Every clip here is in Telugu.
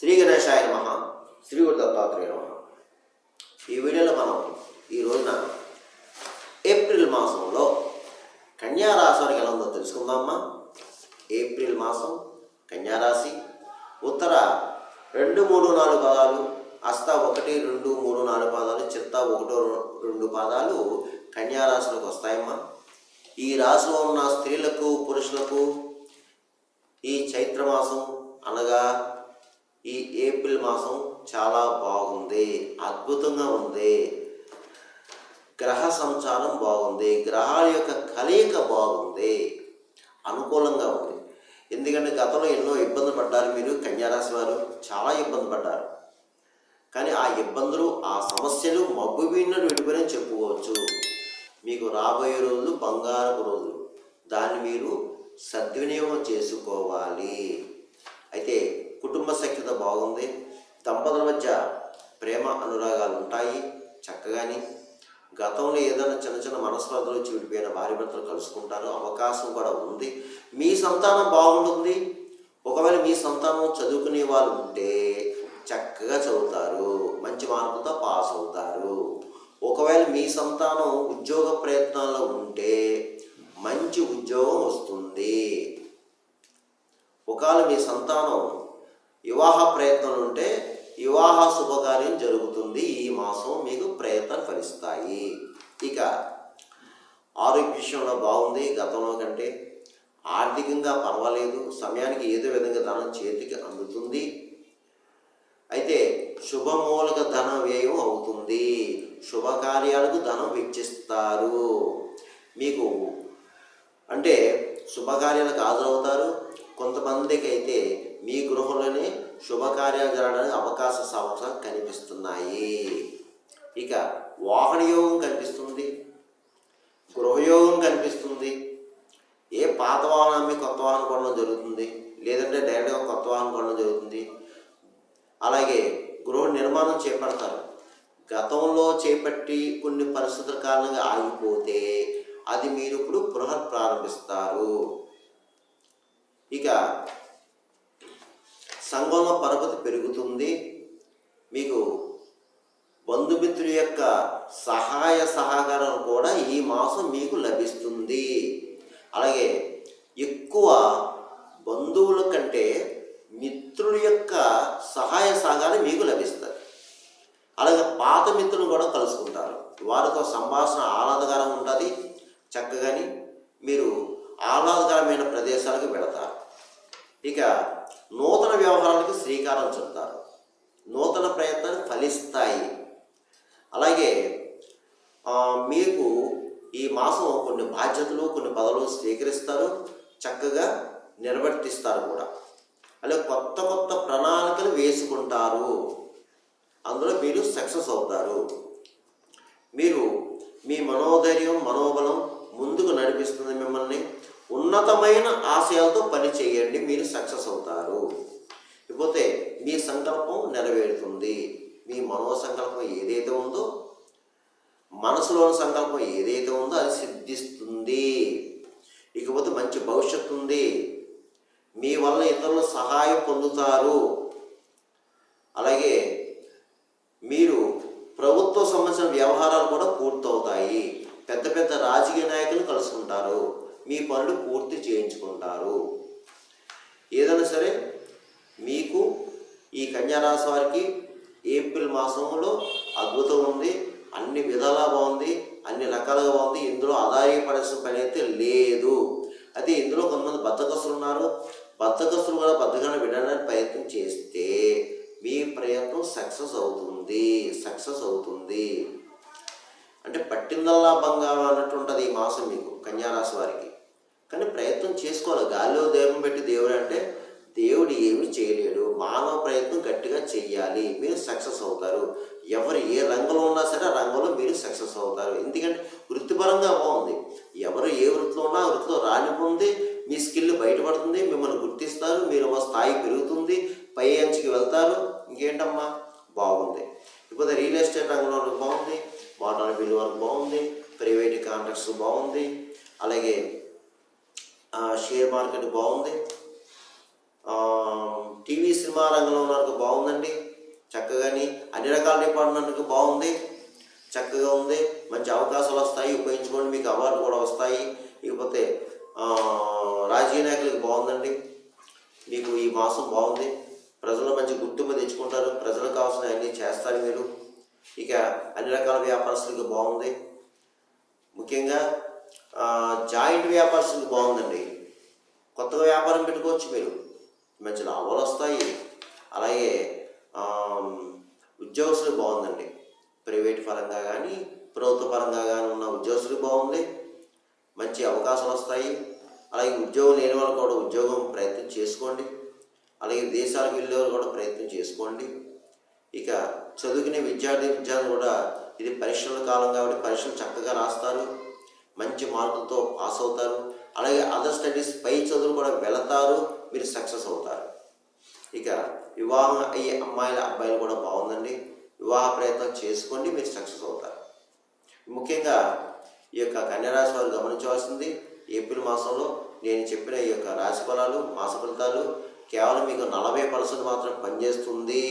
శ్రీ గణేశాయ నమ. శ్రీ గురు దత్తాత్రేయ నమ. ఈ వీడియోలో మనం ఈ రోజున ఏప్రిల్ మాసంలో కన్యారాశి వారికి ఎలా ఉందో తెలుసుకుందామా? ఏప్రిల్ మాసం కన్యారాశి ఉత్తర రెండు మూడు నాలుగు పదాలు అస్త ఒకటి రెండు మూడు నాలుగు పాదాలు చిత్త ఒకటో రెండు పాదాలు కన్యారాశిలోకి వస్తాయమ్మా. ఈ రాశిలో ఉన్న స్త్రీలకు పురుషులకు ఈ చైత్రమాసం అనగా ఈ ఏప్రిల్ మాసం చాలా బాగుంది అద్భుతంగా ఉంది. గ్రహ సంచారం బాగుంది గ్రహాల యొక్క కలయిక బాగుంది. అనుకూలంగా ఉంది. ఎందుకంటే గతంలో ఎన్నో ఇబ్బంది పడ్డారు మీరు కన్యారాశి వారు చాలా ఇబ్బంది పడ్డారు. కానీ ఆ ఇబ్బందులు ఆ సమస్యలు మబ్బు వీణను విడిపోయిన చెప్పుకోవచ్చు. మీకు రాబోయే రోజులు బంగారపు రోజులు. దాన్ని మీరు సద్వినియోగం చేసుకోవాలి. అయితే కుటుంబ సఖ్యత బాగుంది. దంపతుల మధ్య ప్రేమ అనురాగాలు ఉంటాయి. చక్కగాని గతంలో ఏదైనా చిన్న చిన్న మనస్పర్ధలు విడిపోయిన భార్య భర్తలు కలుసుకుంటారు. అవకాశం కూడా ఉంది. మీ సంతానం బాగుంటుంది. ఒకవేళ మీ సంతానం చదువుకునే వాళ్ళు ఉంటే చక్కగా చదువుతారు. మంచి మార్కులతో పాస్ అవుతారు. ఒకవేళ మీ సంతానం ఉద్యోగ ప్రయత్నాల్లో ఉంటే మంచి ఉద్యోగం వస్తుంది. ఒకవేళ మీ సంతానం వివాహ ప్రయత్నాలు ఉంటే వివాహ శుభకార్యం జరుగుతుంది. ఈ మాసం మీకు ప్రయత్నం ఫలిస్తాయి. ఇక ఆరోగ్య విషయంలో బాగుంది. గతంలో కంటే ఆర్థికంగా పర్వాలేదు. సమయానికి ఏదో విధంగా ధనం చేతికి అందుతుంది. అయితే శుభమూలక ధన వ్యయం అవుతుంది. శుభకార్యాలకు ధనం వెచ్చిస్తారు. మీకు అంటే శుభకార్యాలకు హాజరవుతారు. కొంతమందికి అయితే మీ గృహంలోనే శుభకార్యాలు జరగడానికి అవకాశ సంవత్సరం కనిపిస్తున్నాయి. ఇక వాహన యోగం కనిపిస్తుంది. గృహయోగం కనిపిస్తుంది. ఏ పాత వాహనాన్ని కొత్త వాహనం కొనడం జరుగుతుంది. లేదంటే డైరెక్ట్గా కొత్త వాహనం కొనడం జరుగుతుంది. అలాగే గృహ నిర్మాణం చేపడతారు. గతంలో చేపట్టి కొన్ని పరిస్థితుల కారణంగా ఆగిపోతే అది మీరు ఇప్పుడు పునః ప్రారంభిస్తారు ఇక సంఘంలో పరపతి పెరుగుతుంది. మీకు బంధుమిత్రుల యొక్క సహాయ సహకారం కూడా ఈ మాసం మీకు లభిస్తుంది. అలాగే ఎక్కువ బంధువుల కంటే మిత్రుల యొక్క సహాయ సహకారం మీకు లభిస్తుంది అలాగే పాత మిత్రులు కూడా కలుసుకుంటారు. వారితో సంభాషణ ఆహ్లాదకరంగా ఉంటుంది. చక్కగాని మీరు ఆహ్లాదకరమైన ప్రదేశాలకు వెళతారు. ఇక నూతన వ్యవహారాలకు శ్రీకారం చుడతారు. నూతన ప్రయత్నాలు ఫలిస్తాయి. అలాగే మీకు ఈ మాసం కొన్ని బాధ్యతలు కొన్ని పదవులు స్వీకరిస్తారు చక్కగా నిర్వర్తిస్తారు కూడా. అలాగే కొత్త కొత్త ప్రణాళికలు వేసుకుంటారు. అందులో మీరు సక్సెస్ అవుతారు. మీరు మీ మనోధైర్యం మనోబలం ఉన్నతమైన ఆశయాలతో పని చేయండి మీరు సక్సెస్ అవుతారు. ఇకపోతే మీ సంకల్పం నెరవేరుతుంది. మీ మనో సంకల్పం ఏదైతే ఉందో మనసులోని సంకల్పం ఏదైతే ఉందో అది సిద్ధిస్తుంది. ఇకపోతే మంచి భవిష్యత్తు ఉంది. మీ వల్ల ఇతరులు సహాయం పొందుతారు. అలాగే మీరు ప్రభుత్వ సంబంధించిన వ్యవహారాలు కూడా పూర్తవుతాయి. పెద్ద పెద్ద రాజకీయ నాయకులు కలుసుకుంటారు. మీ పనులు పూర్తి చేయించుకుంటారు. ఏదైనా సరే మీకు ఈ కన్యారాశి వారికి ఏప్రిల్ మాసంలో అద్భుతం ఉంది అన్ని విధాలా బాగుంది అన్ని రకాలుగా బాగుంది ఇందులో ఆదాయపడాల్సిన పని అయితే లేదు. అయితే ఇందులో కొంతమంది బద్దకస్తులు ఉన్నారు. బద్దకస్తులు కూడా బద్దగానే వినడానికి ప్రయత్నం చేస్తే మీ ప్రయత్నం సక్సెస్ అవుతుంది సక్సెస్ అవుతుంది. అంటే పట్టిందల్లా బంగారం అన్నట్టు ఉంటుంది ఈ మాసం మీకు కన్యారాశి వారికి. గాలిలో దేవం పెట్టి దేవుడు అంటే దేవుడు ఏమి చేయలేడు. మానవ ప్రయత్నం గట్టిగా చెయ్యాలి. మీరు సక్సెస్ అవుతారు. ఎవరు ఏ రంగంలో ఉన్నా సరే ఆ రంగంలో మీరు సక్సెస్ అవుతారు. ఎందుకంటే వృత్తిపరంగా బాగుంది. ఎవరు ఏ వృత్తిలో ఉన్నా ఆ వృత్తిలో రానిపోంది మీ స్కిల్ బయటపడుతుంది. మిమ్మల్ని గుర్తిస్తారు. మీరు మా స్థాయి పెరుగుతుంది. పై అంచుకి వెళ్తారు. ఇంకేంటమ్మా? బాగుంది. ఇప్పుడు రియల్ ఎస్టేట్ రంగంలో బాగుంది. వాటర్ బిల్ వరకు బాగుంది. ప్రైవేట్ కాంట్రాక్ట్స్ బాగుంది. అలాగే షేర్ మార్కెట్ బాగుంది. టీవీ సినిమా రంగంలో ఉన్నందుకు బాగుందండి. చక్కగాని అన్ని రకాల డిపార్ట్మెంట్కి బాగుంది. చక్కగా ఉంది. మంచి అవకాశాలు వస్తాయి. ఉపయోగించుకోండి. మీకు అవార్డు కూడా వస్తాయి. ఇకపోతే రాజకీయ నాయకులకు బాగుందండి. మీకు ఈ మాసం బాగుంది. ప్రజలు మంచి గుర్తింపు తెచ్చుకుంటారు. ప్రజలకు కావాల్సిన అన్నీ చేస్తారు మీరు. ఇక అన్ని రకాల వ్యాపారస్తులకు బాగుంది. ముఖ్యంగా జాయింట్ వ్యాపారస్తులకు బాగుందండి. కొత్తగా వ్యాపారం పెట్టుకోవచ్చు మీరు. మంచి లాభాలు వస్తాయి. అలాగే ఉద్యోగస్తులు బాగుందండి. ప్రైవేట్ పరంగా కానీ ప్రభుత్వ పరంగా కానీ ఉన్న ఉద్యోగస్తులు బాగుంది. మంచి అవకాశాలు వస్తాయి. అలాగే ఉద్యోగం లేని వాళ్ళు కూడా ఉద్యోగం ప్రయత్నం చేసుకోండి. అలాగే దేశాలకు వెళ్ళే వాళ్ళు కూడా ప్రయత్నం చేసుకోండి. ఇక చదువుకునే విద్యార్థి విద్యార్థులు కూడా ఇది పరీక్షల కాలం కాబట్టి పరీక్షలు చక్కగా రాస్తారు. మంచి మార్కులతో పాస్ అవుతారు. అలాగే అదర్ స్టడీస్ పై చదువులు కూడా వెళతారు. మీరు సక్సెస్ అవుతారు. ఇక వివాహం అయ్యే అమ్మాయిల అబ్బాయిలు కూడా బాగుందండి. వివాహ ప్రయత్నం చేసుకోండి మీరు సక్సెస్ అవుతారు. ముఖ్యంగా ఈ యొక్క కన్యరాశి వారు గమనించవలసింది ఏప్రిల్ మాసంలో నేను చెప్పిన ఈ యొక్క రాశి ఫలాలు మాస ఫలితాలు కేవలం మీకు నలభై పర్సెంట్ మాత్రం పనిచేస్తుంది.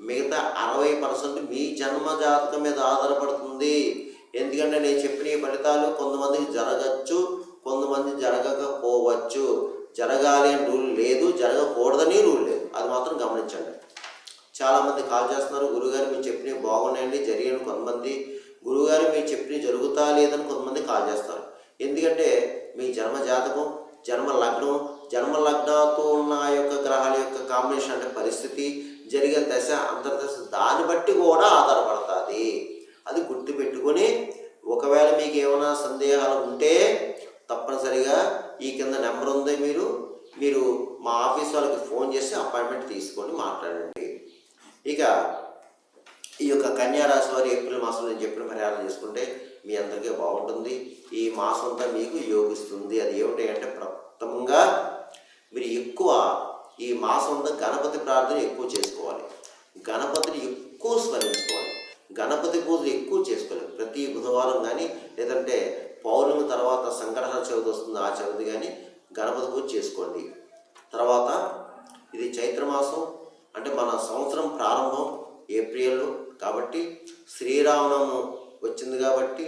మిగతా అరవై పర్సెంట్ మీ జన్మ జాతకం మీద ఆధారపడుతుంది. ఎందుకంటే నేను చెప్పిన ఈ ఫలితాలు కొంతమందికి జరగచ్చు కొంతమంది జరగకపోవచ్చు. జరగాలి అని రూల్ లేదు జరగకూడదని రూల్ లేదు. అది మాత్రం గమనించండి. చాలామంది కాల్ చేస్తున్నారు గురుగారు మీరు చెప్పినవి బాగున్నాయండి జరిగిన కొంతమంది గురుగారు మీరు చెప్పినవి జరుగుతా లేదని కొంతమంది కాల్ చేస్తారు. ఎందుకంటే మీ జన్మ జాతకం జన్మ లగ్నం జన్మ లగ్నంతో ఉన్న ఆ యొక్క గ్రహాల యొక్క కాంబినేషన్ అంటే పరిస్థితి జరిగే దశ అంతర్దశ దాన్ని బట్టి కూడా ఆధారపడుతుంది. పెట్టుకొని ఒకవేళ మీకు ఏమైనా సందేహాలు ఉంటే తప్పనిసరిగా ఈ కింద నెంబర్ ఉంది మీరు మీరు మా ఆఫీస్ వాళ్ళకి ఫోన్ చేసి అపాయింట్మెంట్ తీసుకొని మాట్లాడండి. ఇక ఈ యొక్క కన్యారాశి వారు ఏప్రిల్ మాసంలో నేను చెప్పిన పరిహారం చేసుకుంటే మీ అందరికీ బాగుంటుంది. ఈ మాసం అంతా మీకు యోగిస్తుంది. అది ఏమిటి అంటే ప్రథమంగా మీరు ఎక్కువ ఈ మాసం అంతా గణపతి ప్రార్థన ఎక్కువ చేసుకోవాలి. గణపతిని ఎక్కువ స్మరించుకోవాలి. గణపతి పూజలు ఎక్కువ చేసుకోవాలి ప్రతి బుధవారం కానీ లేదంటే పౌర్ణమి తర్వాత సంఘటన చవితి వస్తుంది ఆ చవితి కానీ గణపతి పూజ చేసుకోండి. తర్వాత ఇది చైత్రమాసం అంటే మన సంవత్సరం ప్రారంభం ఏప్రిల్లో కాబట్టి శ్రీరామనవమి వచ్చింది కాబట్టి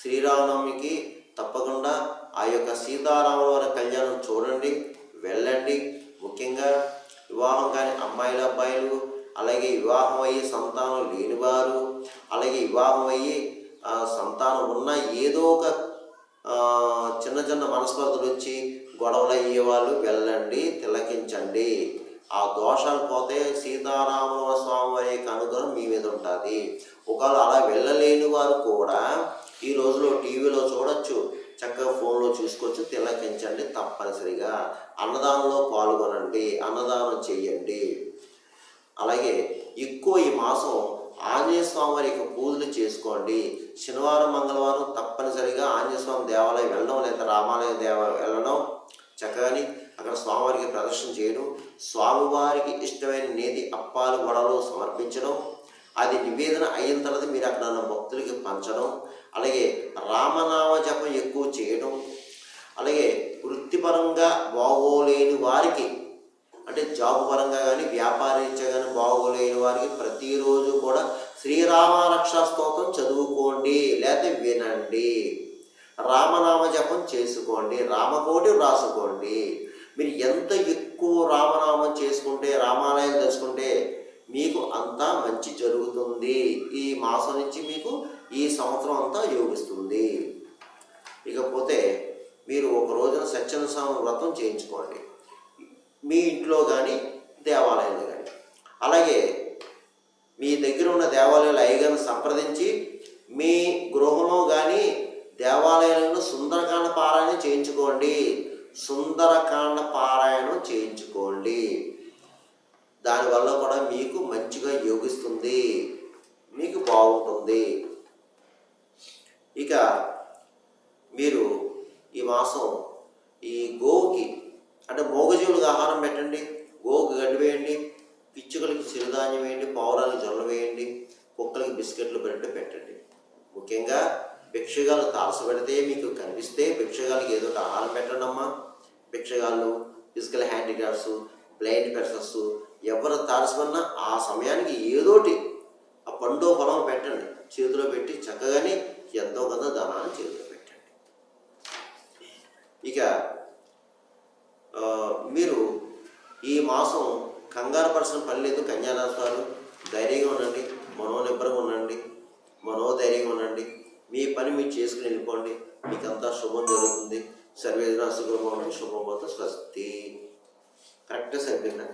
శ్రీరామనవమికి తప్పకుండా ఆ యొక్క సీతారాముల వారి కళ్యాణం చూడండి వెళ్ళండి. ముఖ్యంగా వివాహం కానీ అమ్మాయిలు అబ్బాయిలు అలాగే వివాహం అయ్యి సంతానం లేనివారు అలాగే వివాహం అయ్యి ఆ, సంతానం ఉన్న ఏదో ఒక చిన్న చిన్న మనస్పర్ధలు వచ్చి గొడవలు అయ్యే వాళ్ళు వెళ్ళండి తిలకించండి. ఆ దోషాలు పోతే సీతారాముల స్వామి వారి యొక్క అనుగ్రహం మీ మీద ఉంటుంది. ఒకవేళ అలా వెళ్ళలేని వారు కూడా ఈ రోజులో టీవీలో చూడొచ్చు చక్కగా ఫోన్లో చూసుకోవచ్చు తిలకించండి తప్పనిసరిగా. అన్నదానంలో పాల్గొనండి అన్నదానం చేయండి. అలాగే ఎక్కువ ఈ మాసం ఆంజనేయ స్వామి వారి యొక్క పూజలు చేసుకోండి. శనివారం మంగళవారం తప్పనిసరిగా ఆంజనేయ స్వామి దేవాలయం వెళ్ళడం లేదా రామాలయం దేవాలయం వెళ్ళడం చక్కగాని అక్కడ స్వామివారికి ప్రదర్శన చేయడం స్వామివారికి ఇష్టమైన నేతి అప్పాలు వడలు సమర్పించడం అది నివేదన అయిన తర్వాత మీరు అక్కడ భక్తులకి పంచడం అలాగే రామనామ జపం ఎక్కువ చేయడం అలాగే వృత్తిపరంగా బాగోలేని వారికి అంటే జాబ్ పరంగా కానీ వ్యాపారీత్యా కానీ బాగోలేని వారికి ప్రతిరోజు కూడా శ్రీరామరక్షా స్తోత్రం చదువుకోండి లేకపోతే వినండి. రామనామ జపం చేసుకోండి రామకోటి రాసుకోండి మీరు ఎంత ఎక్కువ రామనామం చేసుకుంటే రామాలయం తెలుసుకుంటే మీకు అంతా మంచి జరుగుతుంది. ఈ మాసం నుంచి మీకు ఈ సంవత్సరం అంతా యోగిస్తుంది. ఇకపోతే మీరు ఒక రోజున సత్యనస్వామి వ్రతం చేయించుకోండి. మీ ఇంట్లో కానీ దేవాలయంలో కానీ అలాగే మీ దగ్గర ఉన్న దేవాలయాల అయ్యగారిని సంప్రదించి మీ గృహంలో కానీ దేవాలయంలో సుందరకాండ పారాయణం చేయించుకోండి. సుందరకాండ పారాయణం చేయించుకోండి. దానివల్ల కూడా మీకు మంచిగా యోగిస్తుంది మీకు బాగుంటుంది ఇక మీరు ఈ మాసం ఈ గోవుకి అంటే మోగజీవులకు ఆహారం పెట్టండి గోవుకి గడ్డి వేయండి పిచ్చుకలకి చిరుధాన్యం వేయండి పావురాలకు జొన్న వేయండి కుక్కలకి బిస్కెట్లు పెట్టి పెట్టండి ముఖ్యంగా భిక్షగాలు తారసపెడితే మీకు కనిపిస్తే భిక్షగాలకి ఏదో ఒక ఆహారం పెట్టండి అమ్మా భిక్షగాళ్ళు ఫిజికల్ హ్యాండిక్రాఫ్ట్స్ బ్లైండ్ పర్సన్స్ ఎవరు తారసమన్నా ఆ సమయానికి ఏదోటి ఆ పండు పొలం పెట్టండి. చేతిలో పెట్టి చక్కగానే ఎంతో కొంత ధనాన్ని చేతిలో పెట్టండి. ఇక మీరు ఈ మాసం కంగారు పర్సన పని లేదు కన్యాదాసాలు ధైర్యంగా ఉండండి. మనోనిబ్బరంగా ఉండండి. మనోధైర్యం ఉండండి మీ పని మీరు చేసుకుని వెళ్ళిపోండి. మీకంతా శుభం జరుగుతుంది. సర్వేదన శుభం శుభం స్వస్తి. కరెక్ట్గా సరిపోయిందా?